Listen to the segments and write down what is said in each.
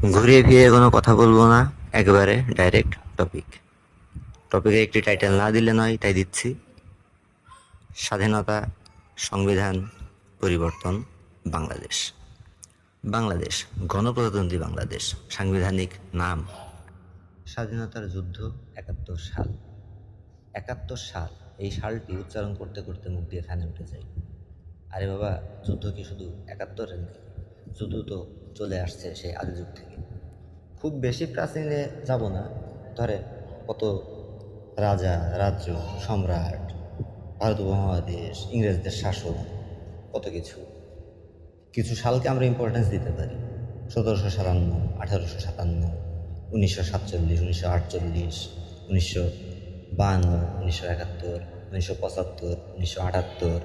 ঘুরিয়ে ফিরিয়ে কোনো কথা বলব না, একবারে ডাইরেক্ট টপিক টপিকে একটি টাইটেল না দিলে নয়, তাই দিচ্ছি। স্বাধীনতা সংবিধান পরিবর্তন, বাংলাদেশ। বাংলাদেশ, গণপ্রজাতন্ত্রী বাংলাদেশ, সাংবিধানিক নাম। স্বাধীনতার যুদ্ধ একাত্তর সাল। একাত্তর সাল, এই সালটি উচ্চারণ করতে করতে মুখ দিয়ে থানে উঠে যায়। আরে বাবা, যুদ্ধ কি শুধু একাত্তরে নাকি? যুদ্ধ তো চলে আসছে সেই আদি যুগ থেকে। খুব বেশি প্রাচীনে যাব না। ধরে কত রাজা, রাজ্য, সম্রাট, ভারত উপমহাদেশ, ইংরেজদের শাসন, কত কিছু। কিছু সালকে আমরা ইম্পর্টেন্স দিতে পারি। সতেরোশো সাতান্ন, আঠারোশো সাতান্ন, উনিশশো সাতচল্লিশ, উনিশশো আটচল্লিশ, উনিশশো বাহান্ন উনিশশো একাত্তর, উনিশশো পঁচাত্তর, উনিশশো আটাত্তর,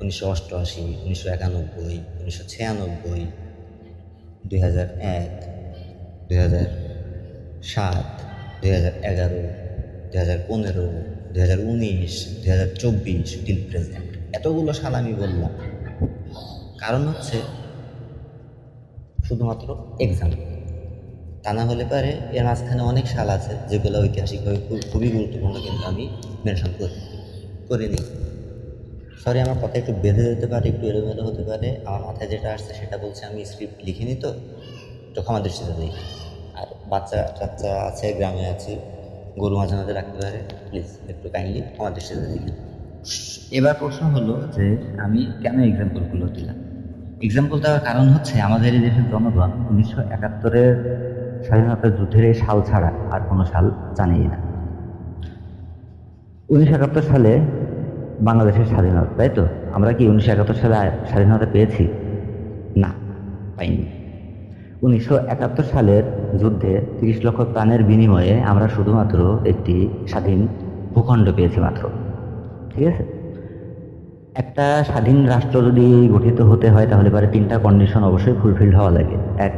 উনিশশো অষ্টআশি, উনিশশো একানব্বই, উনিশশো ছিয়ানব্বই দুই হাজার এক, দুই হাজার সাত, দুই হাজার এগারো, দুই হাজার পনেরো হাজার উনিশ হাজার চব্বিশ প্রেজেন্ট এতগুলো সাল আমি বললাম। কারণ হচ্ছে শুধুমাত্র এক্সাম তা না হলে পারে এর মাঝখানে অনেক সাল আছে যেগুলো ঐতিহাসিকভাবে খুব খুবই গুরুত্বপূর্ণ কিন্তু আমি মেনশন করি করিনি। সরি আমার কথা একটু বেঁধে যেতে পারে, একটু এলোমেলো হতে পারে। আমার মাথায় যেটা আসছে সেটা বলছে, আমি স্ক্রিপ্ট লিখিনি তো একটু ক্ষমা দৃষ্টিতে দিই। আর বাচ্চা টাচ্চা আছে, গ্রামে আছে, গরু মাঝে মাঝে রাখতে পারে। প্লিজ একটু কাইন্ডলি ক্ষমা দৃষ্টিতে দিই। এবার প্রশ্ন হলো যে, আমি কেন এক্সাম্পলগুলো দিলাম? এক্সাম্পল দেওয়ার কারণ হচ্ছে, আমাদের এই দেশের জনগণ উনিশশো একাত্তরের স্বাধীনতা যুদ্ধের এই সাল ছাড়া আর কোনো সাল জানেই না। উনিশশো একাত্তর সালে বাংলাদেশের স্বাধীনতা, তাই তো? আমরা কি উনিশশো একাত্তর সালে স্বাধীনতা পেয়েছি? না, পাইনি। উনিশশো একাত্তর সালের যুদ্ধে তিরিশ লক্ষ প্রাণের বিনিময়ে আমরা শুধুমাত্র একটি স্বাধীন ভূখণ্ড পেয়েছি মাত্র। ঠিক আছে? একটা স্বাধীন রাষ্ট্র যদি গঠিত হতে হয়, তাহলে পরে তিনটা কন্ডিশন অবশ্যই ফুলফিল হওয়া লাগে। এক,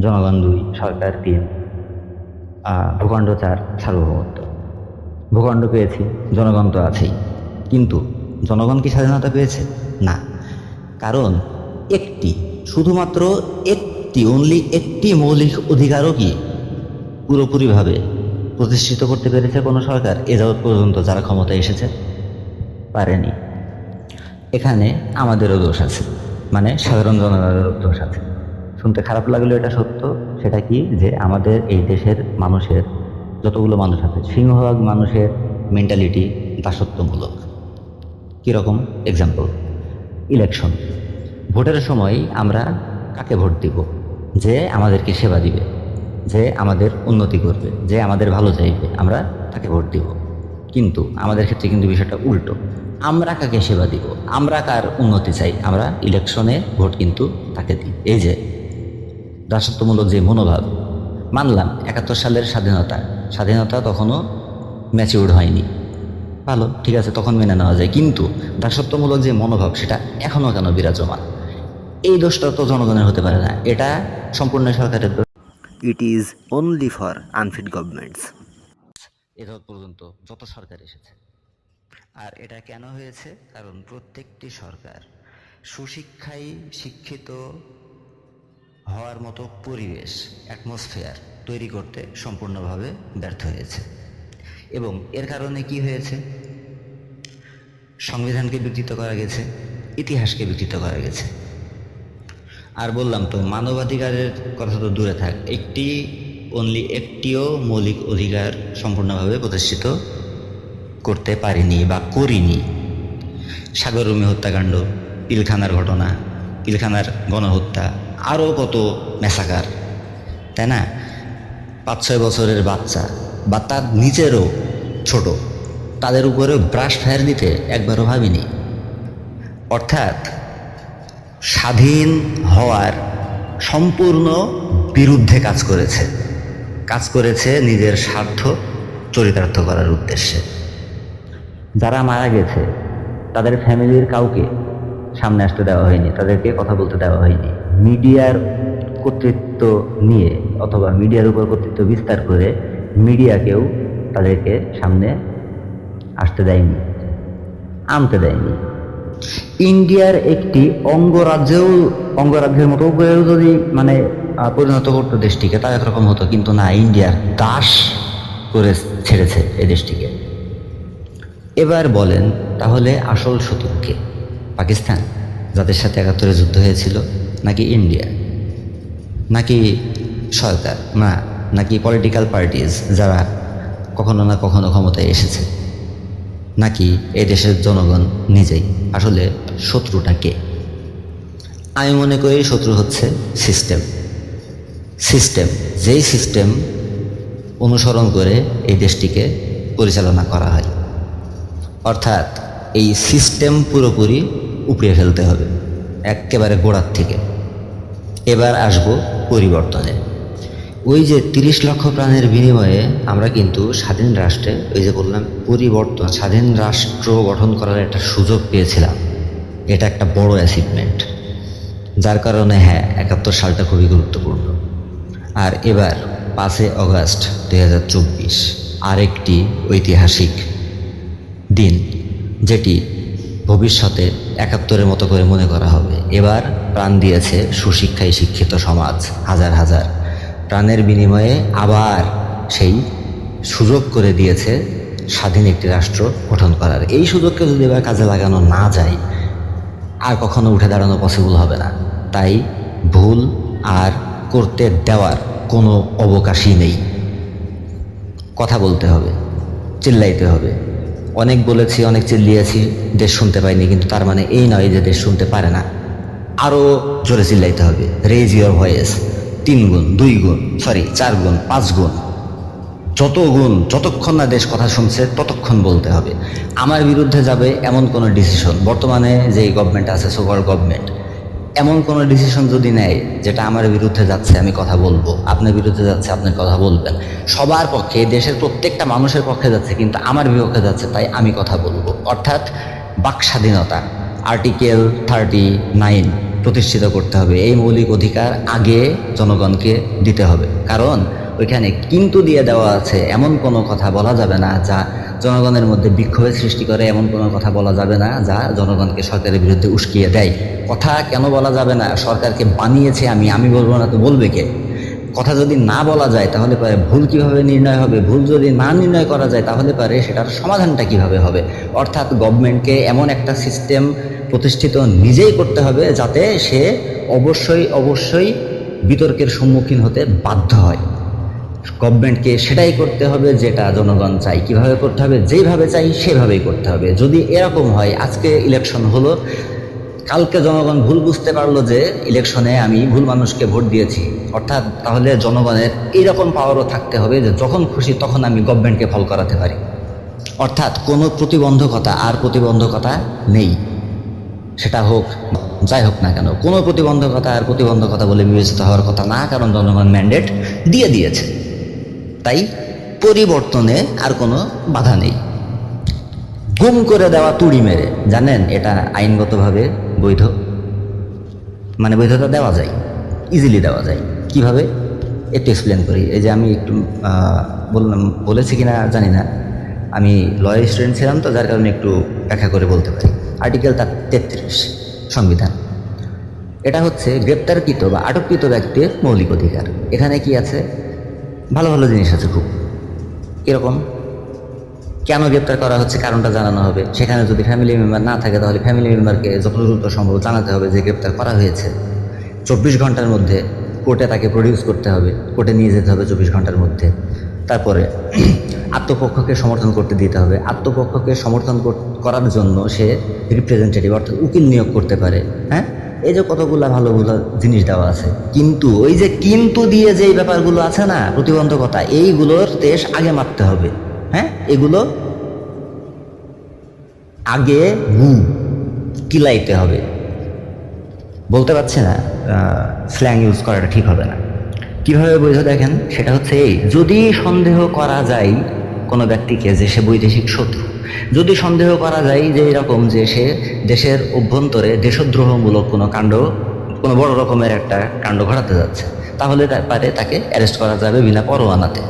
জনগণ দুই, সরকার তিন ভূখণ্ড চার, সার্বভৌমত্ব। ভূখণ্ড পেয়েছি, জনগণ তো আছেই। কিন্তু জনগণ কি স্বাধীনতা পেয়েছে? না। কারণ একটি, শুধুমাত্র একটি অনলি একটি মৌলিক অধিকারও কি পুরোপুরিভাবে প্রতিষ্ঠিত করতে পেরেছে কোনো সরকার এ যাবৎ পর্যন্ত যারা ক্ষমতায় এসেছে? পারেনি। এখানে আমাদেরও দোষ আছে। মানে সাধারণ জনগণেরও দোষ আছে। শুনতে খারাপ লাগলেও এটা সত্য। সেটা কি? যে আমাদের এই দেশের মানুষের, যতগুলো মানুষ আছে, সিংহভাগ মানুষের মেন্টালিটি দাসত্বমূলক। কীরকম? এক্সাম্পল ইলেকশন ভোটের সময় আমরা কাকে ভোট দিব? যে আমাদেরকে সেবা দিবে, যে আমাদের উন্নতি করবে, যে আমাদের ভালো চাইবে, আমরা তাকে ভোট দিব। কিন্তু আমাদের ক্ষেত্রে কিন্তু বিষয়টা উল্টো। আমরা কাকে সেবা দিব? আমরা কার উন্নতি চাই? আমরা ইলেকশনে ভোট কিন্তু তাকে দিই। এই যে দাসত্বমূলক যে মনোভাব, মানলাম, একাত্তর সালের স্বাধীনতা। স্বাধীনতা তখনও ম্যাচিউর্ড হয়নি। ভালো ঠিক আছে তখন মেনে নেওয়া যায়। কিন্তু দাসত্বমূলক যে মনোভাব সেটা এখনও কেন বিরাজমান? এই দোষটা তো জনগণের হতে পারে না। এটা সম্পূর্ণ সরকারের it is only for unfit governments এ পর্যন্ত যত সরকার এসেছে। আর এটা কেন হয়েছে? কারণ প্রত্যেকটি সরকার সুশিক্ষায় শিক্ষিত হওয়ার মতো পরিবেশ অ্যাটমসফেয়ার তৈরি করতে সম্পূর্ণভাবে ব্যর্থ হয়েছে। এবং এর কারণে কি হয়েছে? সংবিধানকে বিকৃত করা গেছে, ইতিহাসকে বিকৃত করা গেছে। আর বললাম তো, মানবাধিকারের কথা তো দূরে থাক, একটি অনলি একটিও মৌলিক অধিকার সম্পূর্ণভাবে প্রতিষ্ঠিত করতে পারিনি বা করিনি। সাগর সাগররুমি হত্যাকাণ্ড, পিলখানার ঘটনা, পিলখানার গণহত্যা, আরও কত মেসাকার তাই না? পাঁচ ছয় বছরের বাচ্চা বা তার নিজেরও ছোট। তাদের উপরেও ব্রাশ ফায়ার দিতে একবারও ভাবিনি। অর্থাৎ স্বাধীন হওয়ার সম্পূর্ণ বিরুদ্ধে কাজ করেছে। কাজ করেছে নিজের স্বার্থ চরিতার্থ করার উদ্দেশ্যে। যারা মারা গেছে, তাদের ফ্যামিলির কাউকে সামনে আসতে দেওয়া হয়নি, তাদেরকে কথা বলতে দেওয়া হয়নি। মিডিয়ার কর্তৃত্ব নিয়ে অথবা মিডিয়ার উপর কর্তৃত্ব বিস্তার করে মিডিয়াকেও তাদেরকে সামনে আসতে দেয়নি, আনতে দেয়নি। ইন্ডিয়ার একটি অঙ্গরাজ্যেও, অঙ্গরাজ্যের মতো যদি মানে পরিণত করতো দেশটিকে তাও একরকম হতো, কিন্তু না, ইন্ডিয়ার দাস করে ছেড়েছে এই দেশটিকে। এবার বলেন, তাহলে আসল শত্রুকে পাকিস্তান, যাদের সাথে একাত্তরে যুদ্ধ হয়েছিল, নাকি ইন্ডিয়া? নাকি সরকার? না নাকি পলিটিক্যাল পার্টিজ যারা কখনো না কখনো ক্ষমতায় এসেছে? নাকি এই দেশের জনগণ নিজেই? আসলে শত্রুটা কে? আমি মনে করি শত্রু হচ্ছে সিস্টেম সিস্টেম যেই সিস্টেম অনুসরণ করে এই দেশটিকে পরিচালনা করা হয়। অর্থাৎ এই সিস্টেম পুরোপুরি উপড়ে ফেলতে হবে, একেবারে গোড়ার থেকে। এবার আসব পরিবর্তনে। ওই যে তিরিশ লক্ষ প্রাণের বিনিময়ে আমরা কিন্তু স্বাধীন রাষ্ট্রে, ওই যে বললাম, পরিবর্তন, স্বাধীন রাষ্ট্র গঠন করার একটা সুযোগ পেয়েছিলাম। এটা একটা বড় অ্যাচিভমেন্ট যার কারণে হ্যাঁ একাত্তর সালটা খুবই গুরুত্বপূর্ণ। আর এবার, পাঁচই অগস্ট চব্বিশ, আরেকটি ঐতিহাসিক দিন, যেটি ভবিষ্যতে একাত্তরের মতো করে মনে করা হবে। এবার প্রাণ দিয়েছে সুশিক্ষায় শিক্ষিত সমাজ, হাজার হাজার প্রাণের বিনিময়ে আবার সেই সুযোগ করে দিয়েছে স্বাধীন একটি রাষ্ট্র গঠন করার। এই সুযোগকে যদি এবার কাজে লাগানো না যায়, আর কখনো উঠে দাঁড়ানো পসিবল হবে না। তাই ভুল আর করতে দেওয়ার কোনো অবকাশই নেই। কথা বলতে হবে, চিল্লাইতে হবে। অনেক বলেছি, অনেক চিল্লিয়েছি, দেশ শুনতে পাইনি, কিন্তু তার মানে এই নয় যে দেশ শুনতে পারে না। আরও জোরে চিল্লাইতে হবে। রেজ ইউর ভয়েস তিন গুণ দুই গুণ সরি চার গুণ পাঁচ গুণ যত গুণ যতক্ষণ না দেশ কথা শুনছে, ততক্ষণ বলতে হবে। আমার বিরুদ্ধে যাবে এমন কোনো ডিসিশন বর্তমানে যে গভর্নমেন্ট আছে সুপার গভর্নমেন্ট এমন কোনো ডিসিশন যদি নেয়, যেটা আমার বিরুদ্ধে যাচ্ছে, আমি কথা বলব। আপনার বিরুদ্ধে যাচ্ছে আপনি কথা বলবেন। সবার পক্ষে, দেশের প্রত্যেকটা মানুষের পক্ষে যাচ্ছে, কিন্তু আমার বিপক্ষে যাচ্ছে, তাই আমি কথা বলব। অর্থাৎ বাক স্বাধীনতা আর্টিকেল থার্টি নাইন প্রতিষ্ঠিত করতে হবে। এই মৌলিক অধিকার আগে জনগণকে দিতে হবে। কারণ ওইখানে কিন্তু দিয়ে দেওয়া আছে এমন কোনো কথা বলা যাবে না যা জনগণের মধ্যে বিক্ষোভের সৃষ্টি করে, এমন কোনো কথা বলা যাবে না যা জনগণকে সরকারের বিরুদ্ধে উস্কিয়ে দেয়। কথা কেন বলা যাবে না? সরকারকে বানিয়েছে আমি আমি বলব না তো বলবে কে? কথা যদি না বলা যায় তাহলে পরে ভুল কীভাবে নির্ণয় হবে? ভুল যদি না নির্ণয় করা যায় তাহলে পরে সেটার সমাধানটা কীভাবে হবে? অর্থাৎ গভর্নমেন্টকে এমন একটা সিস্টেম প্রতিষ্ঠিত নিজেই করতে হবে যাতে সে অবশ্যই অবশ্যই বিতর্কের সম্মুখীন হতে বাধ্য হয়। গভর্নমেন্টকে সেটাই করতে হবে যেটা জনগণ চাই কীভাবে করতে হবে যেভাবে চাই সেভাবেই করতে হবে। যদি এরকম হয়, আজকে ইলেকশন হলো, কালকে জনগণ ভুল বুঝতে পারল যে ইলেকশনে আমি ভুল মানুষকে ভোট দিয়েছি, অর্থাৎ তাহলে জনগণের এইরকম পাওয়ারও থাকতে হবে যে যখন খুশি তখন আমি গভর্নমেন্টকে ফল করাতে পারি। অর্থাৎ কোনো প্রতিবন্ধকতা আর প্রতিবন্ধকতা নেই। সেটা হোক, যাই হোক না কেন, কোনো প্রতিবন্ধকতা আর প্রতিবন্ধকতা বলে বিবেচিত হওয়ার কথা না, কারণ জনগণ ম্যান্ডেট দিয়ে দিয়েছে। তাই পরিবর্তনে আর কোনো বাধা নেই। গুম করে দেওয়া তুড়ি মেরে, জানেন, এটা আইনগতভাবে বৈধ। মানে বৈধতা দেওয়া যায় ইজিলি দেওয়া যায়। কীভাবে? একটু এক্সপ্লেন করি। এই যে আমি একটু বললাম, বলেছি কি কিনা জানি না। আমি লয়ার স্টুডেন্ট ছিলাম তো, যার কারণে একটু ব্যাখ্যা করে বলতে পারি। আর্টিকেল তার তেত্রিশ, সংবিধান। এটা হচ্ছে গ্রেপ্তারকৃত বা আটককৃত ব্যক্তির মৌলিক অধিকার। এখানে কি আছে? ভালো ভালো জিনিস আছে খুব। এরকম কেন গ্রেপ্তার করা হচ্ছে, কারণটা জানানো হবে। সেখানে যদি ফ্যামিলি মেম্বার না থাকে, তাহলে ফ্যামিলি মেম্বারকে যত দ্রুত সম্ভব জানাতে হবে যে গ্রেপ্তার করা হয়েছে। চব্বিশ ঘণ্টার মধ্যে কোর্টে তাকে প্রডিউস করতে হবে। কোর্টে নিয়ে যেতে হবে চব্বিশ ঘণ্টার মধ্যে। তারপরে আত্মপক্ষকে সমর্থন করতে দিতে হবে। আত্মপক্ষকে সমর্থন করার জন্য সে রিপ্রেজেন্টেটিভ অর্থাৎ উকিল নিয়োগ করতে পারে। হ্যাঁ? এই যে কতগুলা ভালো ভালো জিনিস দেওয়া আছে। কিন্তু ওই যে কিন্তু দিয়ে যে ব্যাপারগুলো আছে না, প্রতিবন্ধকতা, এইগুলোর দেশ আগে মারতে হবে। হ্যাঁ? এগুলো আগে গু কিলাইতে হবে। বলতে পারছি না স্ল্যাং ইউজ করাটা ঠিক হবে না। কীভাবে বৈধ দেখেন, সেটা হচ্ছে এই, যদি সন্দেহ করা যায় কোনো ব্যক্তিকে যে সে বৈদেশিক শত্রু। যদি সন্দেহ করা যায় যে এরকম যে সে দেশের অভ্যন্তরে দেশদ্রোহমূলক কোনো কাণ্ড, কোনো বড় রকমের একটা কাণ্ড ঘটাতে যাচ্ছে, তাহলে পারে তাকে অ্যারেস্ট করা যাবে বিনা পরোয়ানাতে।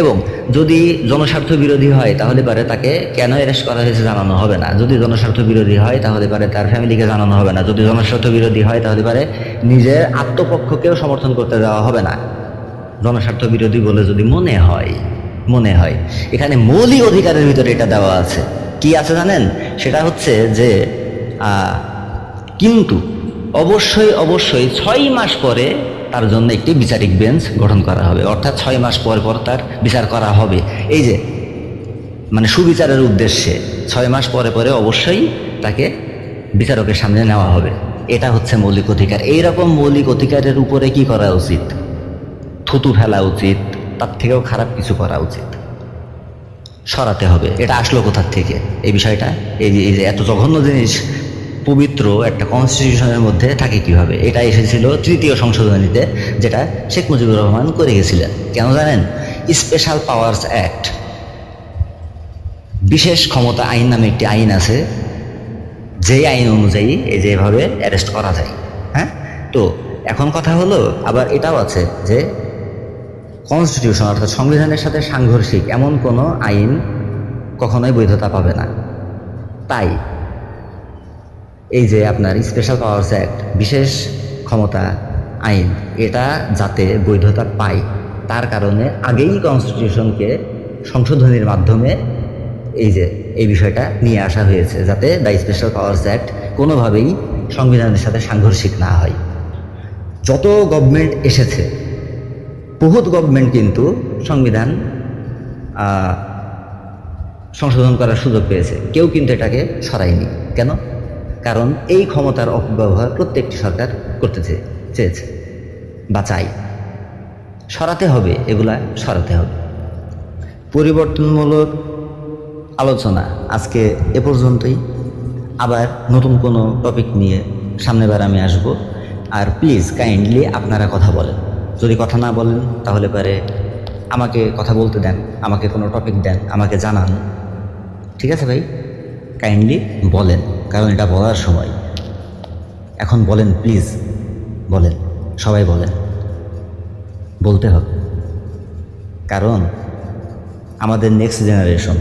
এবং যদি জনস্বার্থ বিরোধী হয়, তাহলে পারে তাকে কেন অ্যারেস্ট করা হয়েছে জানানো হবে না। যদি জনস্বার্থ বিরোধী হয়, তাহলে পারে তার ফ্যামিলিকে জানানো হবে না। যদি জনস্বার্থ বিরোধী হয়, তাহলে পারে নিজের আত্মপক্ষকেও সমর্থন করতে দেওয়া হবে না। জনস্বার্থ বিরোধী বলে যদি মনে হয়। মনে হয়। এখানে মৌলিক অধিকারের ভিতরে এটা দেওয়া আছে। কি আছে জানেন? সেটা হচ্ছে যে কিন্তু অবশ্যই অবশ্যই ছয় মাস পরে তার জন্য একটি বিচারিক বেঞ্চ গঠন করা হবে। অর্থাৎ ছয় মাস পর পর তার বিচার করা হবে। এই যে মানে সুবিচারের উদ্দেশ্যে ছয় মাস পরে পরে অবশ্যই তাকে বিচারকের সামনে নেওয়া হবে। এটা হচ্ছে মৌলিক অধিকার। এইরকম মৌলিক অধিকারের উপরে কি করা উচিত? থুতু ফেলা উচিত। তার থেকেও খারাপ কিছু করা উচিত। সরাতে হবে। এটা আসলো কোথার থেকে? এই বিষয়টা? এই যে এত জঘন্য জিনিস, পবিত্র একটা কনস্টিটিউশনের মধ্যে থাকে কীভাবে? এটা এসেছিল তৃতীয় সংশোধনীতে, যেটা শেখ মুজিবুর রহমান করে গেছিলেন। কেন জানেন? স্পেশাল পাওয়ার্স অ্যাক্ট বিশেষ ক্ষমতা আইন নামে একটি আইন আছে, যেই আইন অনুযায়ী এই যে এভাবে অ্যারেস্ট করা যায়। হ্যাঁ? তো এখন কথা হলো, আবার এটাও আছে যে কনস্টিটিউশন অর্থাৎ সংবিধানের সাথে সাংঘর্ষিক এমন কোনো আইন কখনোই বৈধতা পাবে না। তাই এই যে আপনার স্পেশাল পাওয়ার্স অ্যাক্ট বিশেষ ক্ষমতা আইন, এটা যাতে বৈধতা পায়, তার কারণে আগেই কনস্টিটিউশনকে সংশোধনীর মাধ্যমে এই যে, এই বিষয়টা নিয়ে আসা হয়েছে, যাতে দ্য স্পেশাল পাওয়ার্স অ্যাক্ট কোনোভাবেই সংবিধানের সাথে সাংঘর্ষিক না হয়। যত গভর্নমেন্ট এসেছে বহুত গভর্নমেন্ট কিন্তু সংবিধান সংশোধন করার সুযোগ পেয়েছে। কেউ কিন্তু এটাকে সরায়নি। কেন? কারণ এই ক্ষমতার অপব্যবহার প্রত্যেকটি সরকার করতে চেয়েছে। বা চাই সরাতে হবে, এগুলা সরাতে হবে। পরিবর্তনমূলক আলোচনা আজকে এ পর্যন্তই। আবার নতুন কোনো টপিক নিয়ে সামনেবার আমি আসব। আর প্লিজ কাইন্ডলি আপনারা কথা বলেন। যদি কথা না বলেন, তাহলে পারে আমাকে কথা বলতে দেন, আমাকে কোনো টপিক দেন, আমাকে জানান। ঠিক আছে ভাই? কাইন্ডলি বলেন, কারণ এটা বলার সময়। এখন বলেন প্লিজ বলেন, সবাই বলেন। বলতে হবে। কারণ আমাদের নেক্সট জেনারেশন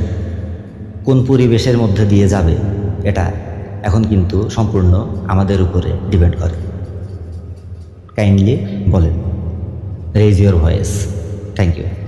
কোন পরিবেশের মধ্যে দিয়ে যাবে, এটা এখন কিন্তু সম্পূর্ণ আমাদের উপরে ডিপেন্ড করে। কাইন্ডলি বলেন। Raise your voice thank you